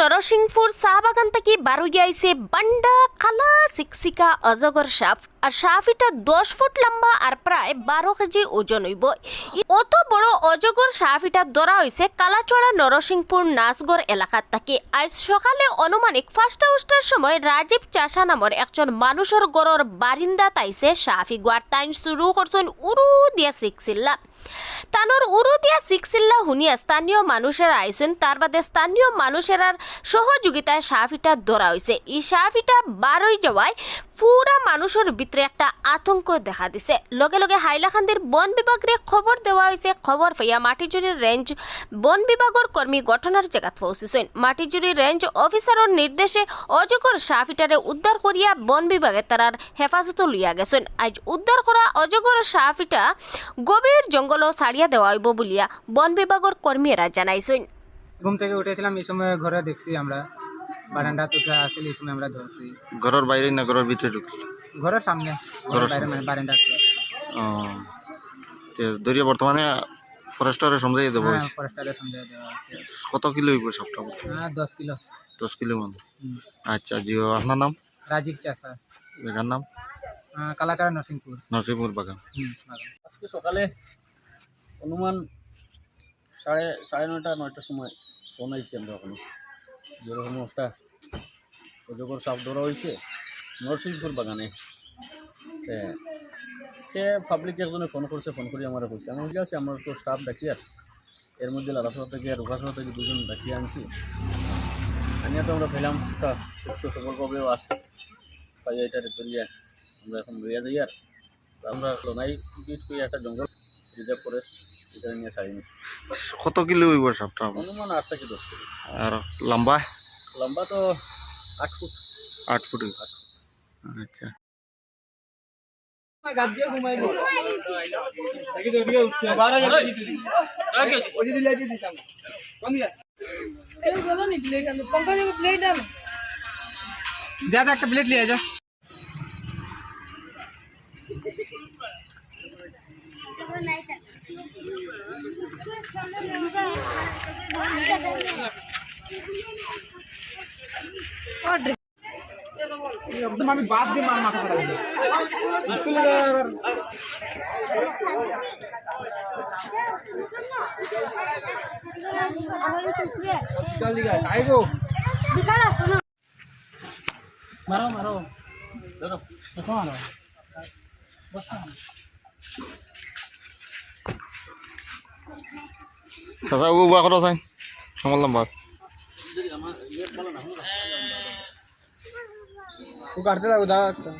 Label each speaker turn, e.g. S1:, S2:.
S1: নরসিংপুর বাগান থেকে বারুইয়া আইছে বান্ডা কালা সিকসিকা অজগর সাপ আর সাপ এটা দশ ফুট লম্বা আর প্রায় বারো কেজি ওজন হইব অত বড় অজগর সাপ এটা ধরা হয়েছে কালাচড়া নরসিংপুর নাচগড় এলাকার থেকে আজ সকালে অনুমানিক ফার্স্ট উস্টার সময় রাজীব চাষা নামের একজন মানুষের গড়র বারিন্দা তাইছে সাফি গোয়ার টাইম শুরু করছেন উরু দিয়া শিখছিল্লা তানোর উরুদিয়া সিক্সিল্লা হুনিয়া স্থানীয় মানুষেরা আইসেন তার বাদে স্থানীয় মানুষেরার সহযোগিতায় সাফিটা ধরা হয়েছে এই সাফিটা বারোই যাওয়ায় পুরা মানুষের ভিতরে একটা আতঙ্ক দেখা দিছে। লগে লগে হাইলাকান্দির বন বিভাগরে খবর দেওয়া হয়েছে খবর পাইয়া মাটিজুরির রেঞ্জ বন বিভাগের কর্মী ঘটনার জায়গাত পৌঁছেছেন। মাটিজুরি রেঞ্জ অফিসারের নির্দেশে অজগর সাফিটারে উদ্ধার করিয়া বন বিভাগে তারার হেফাজত লইয়া গেছেন। আজ উদ্ধার করা অজগর সাফিটা গভীর জঙ্গল ছাড়িয়া দেওয়া হইব বলিয়া বন বিভাগের কর্মীরা জানাইছেন।
S2: ঘুম থেকে উঠেছিলাম, এই সময় ঘরে দেখছি আমরা। বারান্দা তুলে আসলে এই সময় আমরা ধরছি।
S3: ঘরের বাইরে না ঘরের ভিতরে ঢুকছিল
S2: ঘরের সামনে ঘরের বাইরে মানে বারান্দাতে
S3: ও তে দরিয়া বর্তমানে ফরেস্টারে সমঝাই দেবো
S2: হ্যাঁ ফরেস্টারে সমঝাই আছে
S3: কত কিলো হইব সবটা
S2: হ্যাঁ দশ কিলো।
S3: দশ কিলো মান? আচ্ছা জিও আপনার নাম?
S2: রাজীব চাষা
S3: জায়গার নাম?
S2: কালাচাড়া নরসিংপুর
S3: নরসিংপুর বাগান।
S4: আজকে সকালে অনুমান সাড়ে সাড়ে নয়টা নয়টার সময় ফোন আইছি আমরা ওখানে যেরকম একটা অজগর সাপ ধরা হয়েছে। নরসিংপুর বাগানে। সে পাবলিক একজনে ফোন করছে ফোন করে আমার কইছে আমি বলি আছে আমার তো স্টাফ ডাকি আর। এর মধ্যে লালাসড়া থেকে আর উপাসনা থেকে দুজন ডাকিয়ে আনছি। আনিয়া তো আমরা পেলাম একটা সফলভাবেও আছে। পাইয়া এটা ধরিয়া আমরা এখন লইয়া যাই আর। আমরা লোনাই বিট করে একটা জঙ্গল রিজার্ভ ফরেস্ট নিয়ে
S3: কত কিলো হইব সবটা
S4: অনুমান আট থেকে দশ কেজি
S3: আর লম্বা?
S4: লম্বা তো আট ফুট।
S3: আট ফুট। আচ্ছা।
S2: যা যা একটা প্লেট লিয়ে যা। একদম আমি বাদ দিয়ে মার মাথা খারাপ মারো মারো।
S4: ধরো
S2: কখন মারো
S3: চাচা, ও বা চাই আমার লম্বা
S2: কাটতে লাগবে একটা।